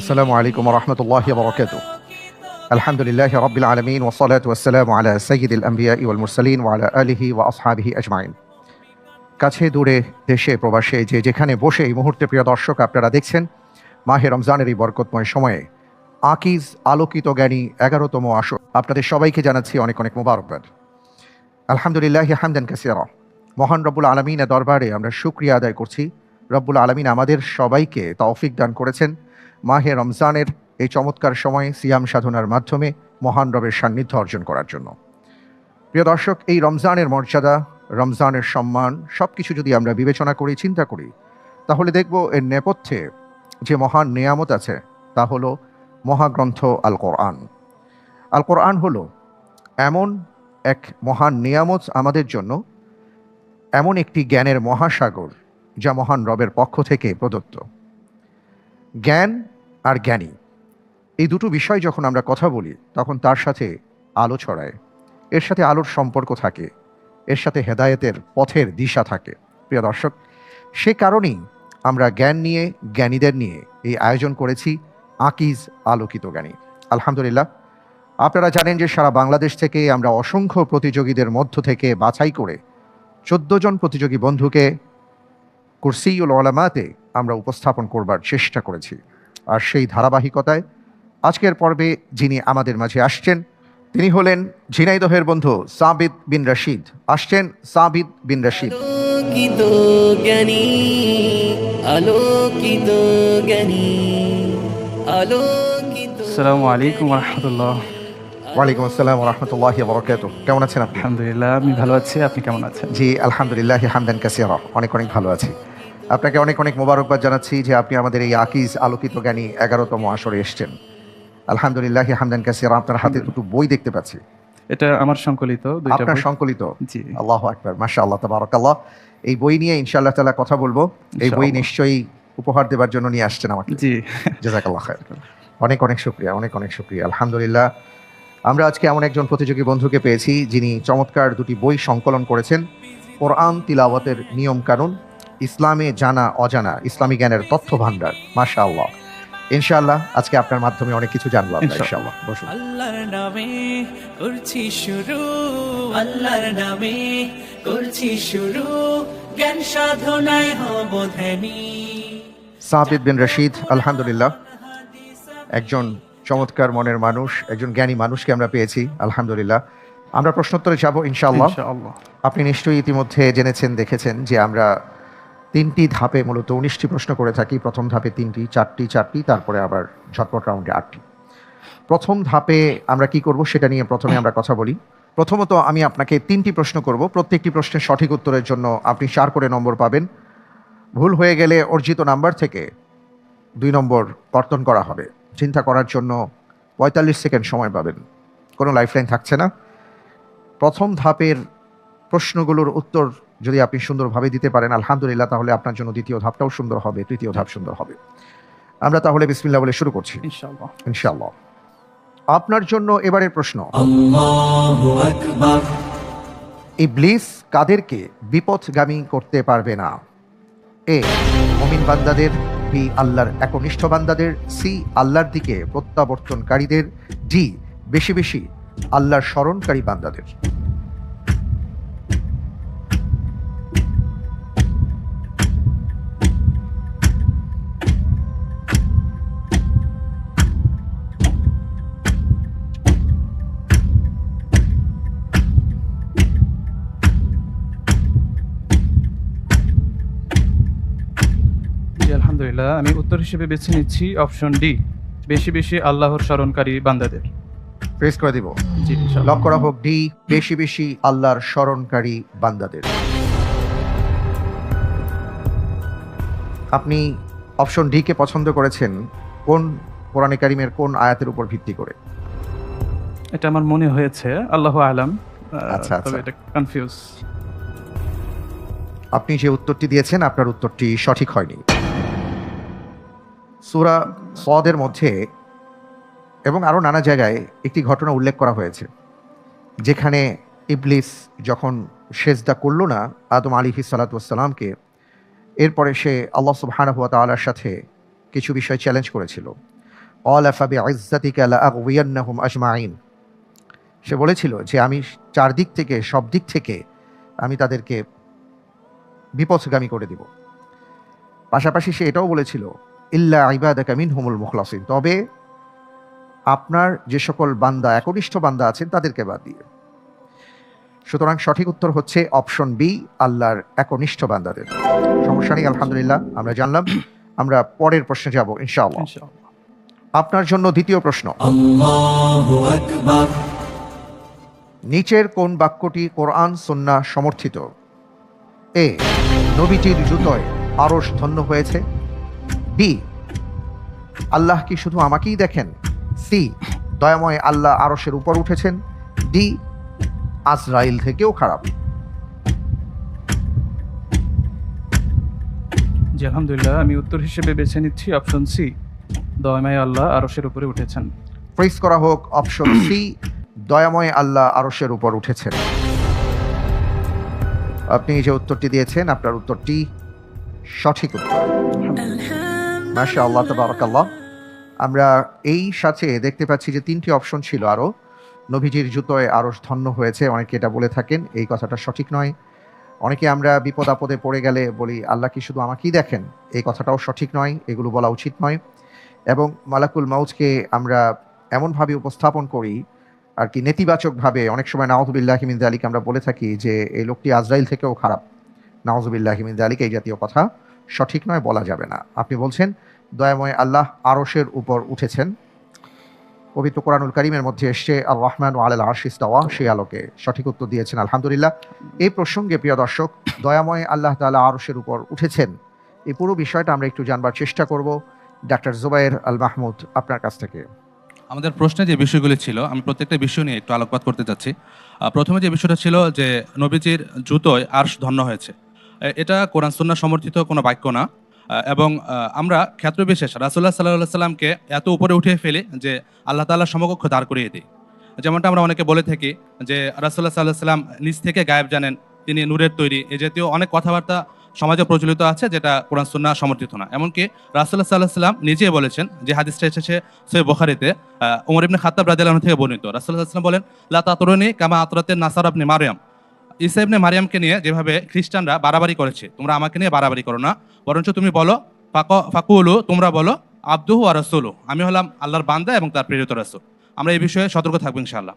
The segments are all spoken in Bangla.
আসসালামু আলাইকুম রহমতুল্লাহ বরকাত আলহামদুলিল্লাহ রবিল আলমিন ওসলাত ওসালাম আলা সঈদ আম্বিয়া ইউল মুরসালিন ওয়ালা আলিহি ওয়া আসহাবিহি আজমাইন। কাছে দূরে দেশে, প্রবাসে, যে যেখানে বসে এই মুহূর্তে প্রিয় দর্শক আপনারা দেখছেন, মাহে রমজানের এই বরকতময় সময়ে আকিজ আলোকিত জ্ঞানী এগারোতম আসো আপনাদের সবাইকে জানাচ্ছি অনেক অনেক মুবারকবাদ। আলহামদুলিল্লাহ হামদান কাসিয়ার মহান রব্বুল আলমিনের দরবারে আমরা শুক্রিয়া আদায় করছি। রব্বুল আলমিন আমাদের সবাইকে তৌফিক দান করেছেন। মাহে রমজানের এই চমৎকার সময়ে সিয়াম সাধনার মাধ্যমে মহান রবের সান্নিধ্য অর্জন করার জন্য। প্রিয় দর্শক, এই রমজানের মর্যাদা, রমজানের সম্মান সব কিছু যদি আমরা বিবেচনা করি, চিন্তা করি, তাহলে দেখব এর নেপথ্যে যে মহান নেয়ামত আছে, তা হলো মহাগ্রন্থ আল কোরআন আল কোরআন হলো এমন এক মহান নিয়ামত আমাদের জন্য, এমন একটি জ্ঞানের মহাসাগর যা মহান রবের পক্ষ থেকে প্রদত্ত। জ্ঞান আর জ্ঞানী। এই দুটো বিষয় যখন আমরা কথা বলি, তখন তার সাথে আলো ছড়ায়। এর সাথে আলোর সম্পর্ক থাকে। এর সাথে হেদায়েতের পথের দিশা থাকে। প্রিয় দর্শক, সে কারণেই আমরা জ্ঞান নিয়ে, জ্ঞানীদের নিয়ে এই আয়োজন করেছি আকিজ আলোকিত জ্ঞানী। আলহামদুলিল্লাহ। আপনারা জানেন যে সারা বাংলাদেশ থেকে আমরা অসংখ্য প্রতিযোগীদের মধ্য থেকে বাছাই করে চোদ্দ জন প্রতিযোগী বন্ধুকে কুরসিউল ওলামাতে আমরা উপস্থাপন করবার চেষ্টা করেছি। আর সেই ধারাবাহিকতায় আজকের পর্বে যিনি আমাদের মাঝে আসছেন তিনি হলেন ঝিনাইদহের বন্ধু সাবিদ বিন রশিদ। আসছেন সাবিদ বিন রশিদ। আলোকিত জ্ঞানী আলোকিত জ্ঞানী আলোকিত আসসালামু আলাইকুম রহমতুল্লাহ ওয়ালাইকুম আসসালাম রহমতুল্লাহ বরকাত কেমন আছেন আপনি? আলহামদুলিল্লাহ আমি ভালো আছি। আপনি কেমন আছেন? জি আলহামদুলিল্লাহ হামদান কাসিরা। অনেক অনেক ভালো আছি। আপনাকে অনেক অনেক মোবারকবাদ জানাচ্ছি যে আপনি আমাদের এই আকিজ আলোকিত জ্ঞানী এগারোতম আসরে এসছেন। আলহামদুলিল্লাহ হামদান কাসিরা আপনার হাতে দুটো বই দেখতে পাচ্ছি। এটা আমার সংকলিত আপনার সংকলিত? জি। আল্লাহ আকবার মাশা আল্লাহ তাবারাকাল্লাহ। এই বই নিয়ে ইনশাআল্লাহ তালা কথা বলব। এই বই নিশ্চয়ই উপহার দেবার জন্য নিয়ে আসছেন আমাকে। জি। জাজাকাল্লাহ খায়ের অনেক অনেক শুক্রিয়া অনেক অনেক শুক্রিয়া। আলহামদুলিল্লাহ আমরা আজকে এমন একজন প্রতিযোগী বন্ধুকে পেয়েছি যিনি চমৎকার দুটি বই সংকলন করেছেন। কোরআন তিলাওয়াতের নিয়ম কানুন ইসলামে জানা অজানা ইসলামী জ্ঞানের তথ্য ভান্ডার মাশা আল্লাহ ইনশাআল্লাহ আজকে আপনার মাধ্যমে অনেক কিছু জানব আমরা ইনশাআল্লাহ। ইনশাআল্লাহ। বসুন। আল্লাহর নামে করছি শুরু আল্লাহর নামে করছি শুরু জ্ঞান সাধনায় হব ধ্যানী। সাবিদ বিন রশিদ আলহামদুলিল্লাহ। একজন চমৎকার মনের মানুষ একজন জ্ঞানী মানুষকে আমরা পেয়েছি আলহামদুলিল্লাহ। আমরা প্রশ্নোত্তরে যাব ইনশাআল্লাহ। ইনশাআল্লাহ। আপনি নিশ্চয়ই ইতিমধ্যে জেনেছেন দেখেছেন যে আমরা তিনটি ধাপে মূলত উনিশটি প্রশ্ন করে থাকি। প্রথম ধাপে তিনটি, চারটি চারটি, তারপরে আবার ঝটপট রাউন্ডে আটটি। প্রথম ধাপে আমরা কি করব সেটা নিয়ে প্রথমে আমরা কথা বলি। প্রথমত আমি আপনাকে তিনটি প্রশ্ন করব। প্রত্যেকটি প্রশ্নের সঠিক উত্তরের জন্য আপনি চার করে নম্বর পাবেন। ভুল হয়ে গেলে অর্জিত নাম্বার থেকে দুই নম্বর কর্তন করা হবে। চিন্তা করার জন্য পঁয়তাল্লিশ সেকেন্ড সময় পাবেন। কোনো লাইফলাইন থাকছে না। প্রথম ধাপের প্রশ্নগুলোর উত্তর যদি আপনি সুন্দরভাবে দিতে পারেন আলহামদুলিল্লাহ তাহলে আপনার জন্য দ্বিতীয় ধাপটাও সুন্দর হবে তৃতীয় ধাপ সুন্দর হবে। আমরা তাহলে বিসমিল্লাহ বলে শুরু করছি। ইনশাআল্লাহ। ইনশাআল্লাহ। আপনার জন্য এবারের প্রশ্ন। আল্লাহু আকবার। ইবলিস কাদেরকে বিপথগামী করতে পারবে না? এ মমিন বান্দাদের বি আল্লাহর একনিষ্ঠ বান্দাদের সি আল্লাহর দিকে প্রত্যাবর্তনকারীদের ডি বেশি বেশি আল্লাহর স্মরণকারী বান্দাদের। আলহামদুলিল্লাহ আমি উত্তর হিসেবে বেছে নিচ্ছি অপশন ডি বেশি বেশি আল্লাহর স্মরণকারী বান্দাদের। প্রেস করে দিব। জি লক করা হোক ডি বেশি বেশি আল্লাহর স্মরণকারী বান্দাদের। আপনি অপশন ডি কে পছন্দ করেছেন কোন কোরআনে কারিমের কোন আয়াতের উপর ভিত্তি করে? এটা আমার মনে হয়েছে আল্লাহ আলাম। আচ্ছা, তবে আচ্ছা। এটা কনফিউজ আপনি যে উত্তরটি দিয়েছেন আপনার উত্তরটি সঠিক হয়নি। সুরা সদের মধ্যে এবং আরও নানা জায়গায় একটি ঘটনা উল্লেখ করা হয়েছে, যেখানে ইবলিস যখন সেজদা করল না, আদম আলী হিসালাতামকে এরপরে সে আল্লাহ সুবহান হুয়া তালার সাথে কিছু বিষয় চ্যালেঞ্জ করেছিল। অল আফাবি আইজাতিকালাহুম আজমাইন সে বলেছিল যে আমি চারদিক থেকে, সব দিক থেকে আমি তাদেরকে বিপদগামী করে দিব। পাশাপাশি সে এটাও বলেছিল ইল্লা ইবাদাকা মিনহুমুল মুখলাসিন। তবে আপনার যে সকল বান্দা একনিষ্ঠ বান্দা আছেন তাদেরকে বাদ দিয়ে। সুতরাং সঠিক উত্তর হচ্ছে অপশন বি আল্লাহর একনিষ্ঠ বান্দাদের। সমস্যা নেই আলহামদুলিল্লাহ আমরা জানলাম। আমরা পরের প্রশ্নে যাব ইনশাআল্লাহ। ইনশাআল্লাহ। আপনার জন্য দ্বিতীয় প্রশ্ন। নিচের কোন বাক্যটি কোরআন সুন্না সমর্থিত? এ নবীটির জুতোয় আরশ ধন্য হয়েছে। বি আল্লাহ কি শুধু আমাকেই দেখেন? সি দয়াময় আল্লাহ আরশের উপর উঠেছেন। ডি আজরাইল থেকেও খারাপ। জি আলহামদুলিল্লাহ আমি উত্তর হিসেবে বেছে নিচ্ছি অপশন সি দয়মায় আল্লাহ আরশের উপরে উঠেছেন। প্রেস করা হোক অপশন সি দয়াময় আল্লাহ আরশের উপর উঠেছেন। আপনি যে উত্তরটি দিয়েছেন আপনার উত্তরটি সঠিক উত্তর। মাশা আল্লাহ তবরাকাল্লাহ। আমরা এই সাথে দেখতে পাচ্ছি যে তিনটি অপশন ছিল আরও নভিজির জুতোয় আরও ধন্য হয়েছে, অনেকে এটা বলে থাকেন, এই কথাটা সঠিক নয়। অনেকে আমরা বিপদ আপদে পড়ে গেলে বলি, আল্লাহ কি শুধু আমাকেই দেখেন? এই কথাটাও সঠিক নয়, এগুলো বলা উচিত নয়। এবং মালাকুল মাউজকে আমরা এমনভাবে উপস্থাপন করি, আর কি নেতিবাচকভাবে, অনেক সময় নাওজুবিল্লাহ হিমিন আলীকে আমরা বলে থাকি যে, এই লোকটি আজরাইল থেকেও খারাপ। নাওজুবিল্লাহ হিমিন আলীকে এই জাতীয় কথা। সঠিক নয়, বলা যাবে না। আপনি বলছেন, দয়াময় আল্লাহ আরশের উপর উঠেছেন। পবিত্র কোরআনুল করিমের মধ্যে এসছে আর রহমান ও আল আশিস দাওয়া সেই আলোকে সঠিক উত্তর দিয়েছেন, আলহামদুলিল্লাহ। এই প্রসঙ্গে, প্রিয় দর্শক, দয়াময় আল্লাহ তাআলা আরশের উপর উঠেছেন। এই পুরো বিষয়টা আমরা একটু জানবার চেষ্টা করব ডাক্তার জুবাইর আল মাহমুদ আপনার কাছ থেকে। আমাদের প্রশ্নে যে বিষয়গুলি ছিল, আমি প্রত্যেকটা বিষয় নিয়ে একটু আলোকপাত করতে চাচ্ছি। প্রথমে যে বিষয়টা ছিল যে, নবীজির জুতোয় আর্শ ধন্য হয়েছে। এটা কোরআন সুন্না সমর্থিত কোনো বাক্য না। এবং আমরা ক্ষেত্রবিশেষ রাসুল্লাহ সাল্লাহ সাল্লামকে এত উপরে উঠিয়ে ফেলি যে আল্লাহ তাল্লাহ সমকক্ষ দাঁড় করিয়ে দিই যেমনটা আমরা অনেকে বলে থাকি যে রাসুল্লাহ সাল্লাহ সাল্লাম নিজ থেকে গায়েব জানেন, তিনি নূরের তৈরি, এ জাতীয় অনেক কথাবার্তা সমাজে প্রচলিত আছে যেটা কোরআন সুন্না সমর্থিত না। এমনকি রাসুল্লাহ সাল্লাহ সাল্লাম নিজে বলেছেন যে হাদিসটা এসেছে সৈয় বখারিতে উমর ইবনে খাত্তাব রাদিয়াল্লাহু থেকে বর্ণিত। আলাইহি ওয়াসাল্লাম বলেন, লা তাতরুনি কামা আতরাতে নাসার আপনি মারিয়াম ঈসা ইবনে মারিয়ামকে নিয়ে যেভাবে খ্রিস্টানরা বাড়াবাড়ি করেছে, তোমরা আমাকে নিয়ে বাড়াবাড়ি করো না। বরঞ্চ তুমি বলো, ফাক, ফাকুলু, তোমরা বলো, আব্দুহু আর রাসূলু, আমি হলাম আল্লাহর বান্দা এবং তার প্রেরিত রাসুল। আমরা এই বিষয়ে সতর্ক থাকব ইনশাআল্লাহ।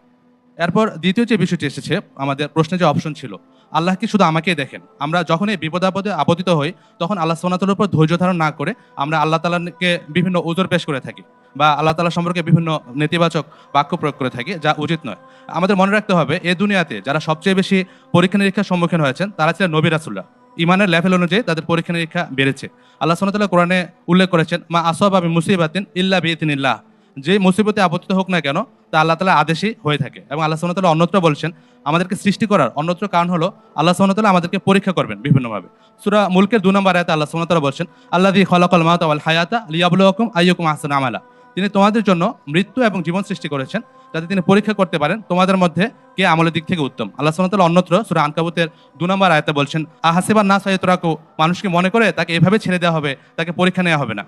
এরপর দ্বিতীয় যে বিষয়টি এসেছে, আমাদের প্রশ্নে যে অপশন ছিল আল্লাহ কি শুধু আমাকেই দেখেন? আমরা যখন এই বিপদ আপদে আপতিত হই, তখন আল্লাহ সোনাতার উপর ধৈর্য ধারণ না করে আমরা আল্লাহ তালাকে বিভিন্ন ওজোর পেশ করে থাকি বা আল্লাহ তালা সম্পর্কে বিভিন্ন নেতিবাচক বাক্য প্রয়োগ করে থাকি, যা উচিত নয়। আমাদের মনে রাখতে হবে এ দুনিয়াতে যারা সবচেয়ে বেশি পরীক্ষা নিরীক্ষার সম্মুখীন হয়েছেন, তারা ছিলেন নবী রাসুল্লাহ ইমানের লেভেল অনুযায়ী তাদের পরীক্ষা নিরীক্ষা বেড়েছে। আল্লাহ সোনাতাল্লাহ কোরআনে উল্লেখ করেছেন, মা আসব আমি মুসিবাতিন ইল্লা বিতিনিল্লাহ যে মুসিবতে আপত্তিত হোক না কেন, তা আল্লাহ তালা আদেশই হয়ে থাকে। এবং আল্লাহ সোনাতাল্লাহ অন্যত্র বলছেন, আমাদেরকে সৃষ্টি করার অন্যত্র কারণ হলো, আল্লাহ সোনাতাল্লাহ আমাদেরকে পরীক্ষা করবেন বিভিন্নভাবে। সুরা মুলকের দু নম্বর আয়তা আল্লাহ সোনাতাল্লাহ বলছেন আল্লাহ দি খলাকল মাত আল হায়াতা লিয়াবুল হুকুম আইয়ুকুম আহসান আমালা। তিনি তোমাদের জন্য মৃত্যু এবং জীবন সৃষ্টি করেছেন, যাতে তিনি পরীক্ষা করতে পারেন তোমাদের মধ্যে কে আমলের দিক থেকে উত্তম। আল্লাহ সোনাতাল্লাহ অন্যত্র সুরা আনকাবুতের দু নম্বর আয়তা বলছেন আহাসিবার না সাইতরাকু মানুষকে মনে করে তাকে এভাবে ছেড়ে দেওয়া হবে, তাকে পরীক্ষা নেওয়া হবে না।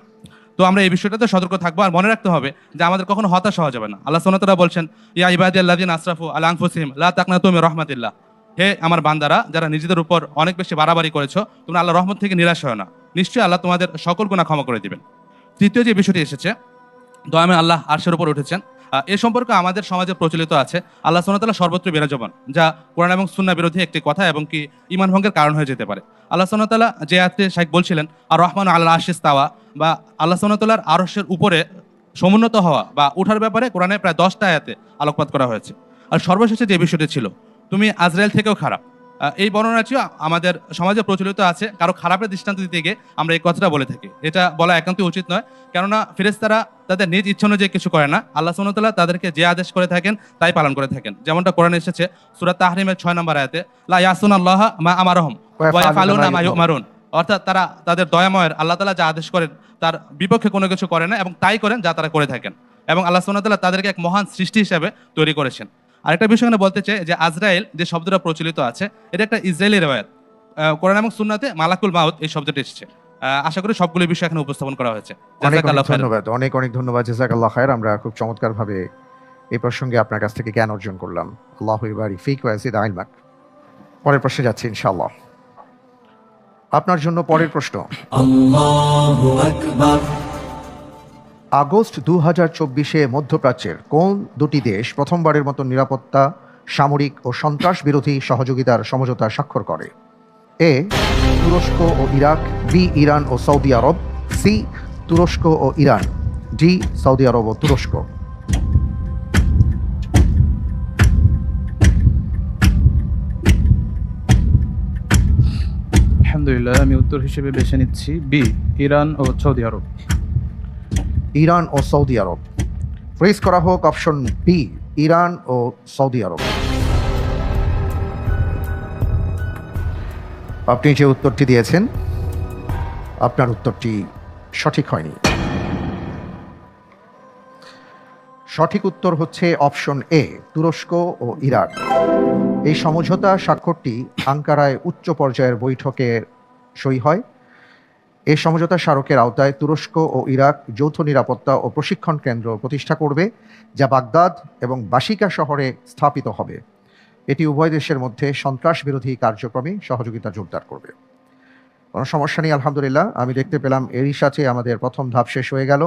তো আমরা এই বিষয়টাতে সতর্ক থাকব আর মনে রাখতে হবে যে আমাদের কখনো হতাশ হওয়া যাবে না। আল্লাহ সোনাতরা বলছেন, ইয়া ইবাদি আল্লাদিন আশরাফু আল্লাহ ফুসিম লা তাকনা তুমি রহমাতিল্লাহ। হে আমার বান্দারা, যারা নিজেদের উপর অনেক বেশি বাড়াবাড়ি করেছ, তোমরা আল্লাহ রহমত থেকে নিরাশ হয় না। নিশ্চয়ই আল্লাহ তোমাদের সকল গুণা ক্ষমা করে দিবেন। তৃতীয় যে বিষয়টি এসেছে দয়ামে আল্লাহ আরশের উপর উঠেছেন। এ সম্পর্কে আমাদের সমাজে প্রচলিত আছে, আল্লাহ সোনাতাল্লাহ সর্বত্র বিরাজমান, যা কোরআন এবং সুন্না বিরোধী একটি কথা এবং কি ইমান ভঙ্গের কারণ হয়ে যেতে পারে। আল্লাহ সোনাতাল্লাহ যে আয়াতে শাইখ বলছিলেন আর রহমান আল্লাহ আশিস তাওয়া বা আল্লাহ সোনাতাল্লাহর আরশের উপরে সমুন্নত হওয়া বা উঠার ব্যাপারে কোরআনে প্রায় দশটা আয়াতে আলোকপাত করা হয়েছে। আর সর্বশেষে যে বিষয়টি ছিল, তুমি আজরায়েল থেকেও খারাপ এই বর্ণনাটিও আমাদের সমাজে প্রচলিত আছে। কারও খারাপের দৃষ্টান্ত দিতে গিয়ে আমরা এই কথাটা বলে থাকি। এটা বলা একান্তই উচিত নয়। কেননা ফেরেস্তারা তাদের নিজ ইচ্ছা অনুযায়ী কিছু করে না। আল্লাহ সুনতাল্লাহ তাদেরকে যে আদেশ করে থাকেন তাই পালন করে থাকেন। যেমনটা কোরআনে এসেছে সুরাত তাহরিমের ছয় নম্বর আয়াতে লা ইয়াসুন আল্লাহ মা আমারহম মা ইউমারুন। অর্থাৎ তারা তাদের দয়াময়ের আল্লাহ তালা যা আদেশ করেন তার বিপক্ষে কোনো কিছু করে না এবং তাই করেন যা তারা করে থাকেন। এবং আল্লাহ সুনতাল্লাহ তাদেরকে এক মহান সৃষ্টি হিসেবে তৈরি করেছেন। আরেকটা বিষয় এখানে বলতে চাই যে আজরাইল যে শব্দটা প্রচলিত আছে এটা একটা ইসরায়েলি রেওয়ায়ত। কোরআন এবং সুন্নাতে মালাকুল মাউত এই শব্দটি এসেছে। আশা করি সবগুলো বিষয় এখানে উপস্থাপন করা হয়েছে। ধন্যবাদ অনেক অনেক ধন্যবাদ জাজাকাল্লাহ খায়ের আমরা খুব চমৎকারভাবে এই প্রসঙ্গে আপনার কাছ থেকে জ্ঞান অর্জন করলাম। আল্লাহ ইবারি ফিক ওয়াজিদ আইলমাক পরের প্রশ্নে যাচ্ছি ইনশাআল্লাহ। আপনার জন্য পরের প্রশ্ন। Allahu Akbar আগস্ট দু হাজার চব্বিশে মধ্যপ্রাচ্যের কোন দুটি দেশ প্রথমবারের মতো নিরাপত্তা, সামরিক ও সন্ত্রাস বিরোধী সহযোগিতার সমঝোতা স্বাক্ষর করে? এ, তুরস্ক ও ইরাক, বি, ইরান ও সৌদি আরব, সি, তুরস্ক ও ইরান, ডি, সৌদি আরব ও তুরস্ক। আলহামদুলিল্লাহ, আমি উত্তর হিসেবে বেছে নিচ্ছি বি, ইরান ও সৌদি আরব। ইরান ও সৌদি আরব। ফ্রিজ করা হোক অপশন বি, ইরান ও সৌদি আরব। আপনি যে উত্তরটি দিয়েছেন, আপনার উত্তরটি সঠিক হয়নি। সঠিক উত্তর হচ্ছে অপশন এ, তুরস্ক ও ইরাক এই সমঝোতা স্বাক্ষরটি আঙ্কারায় উচ্চ পর্যায়ের বৈঠকে সই হয়। এই সমঝোতা স্মারকের আওতায় তুরস্ক ও ইরাক যৌথ নিরাপত্তা ও প্রশিক্ষণ কেন্দ্র প্রতিষ্ঠা করবে, যা বাগদাদ এবং বাসিকা শহরে স্থাপিত হবে। এটি উভয় দেশের মধ্যে সন্ত্রাস বিরোধী কার্যক্রমে সহযোগিতা জোরদার করবে। কোনো সমস্যা নেই, আলহামদুলিল্লাহ। আমি দেখতে পেলাম এরই সাথে আমাদের প্রথম ধাপ শেষ হয়ে গেল।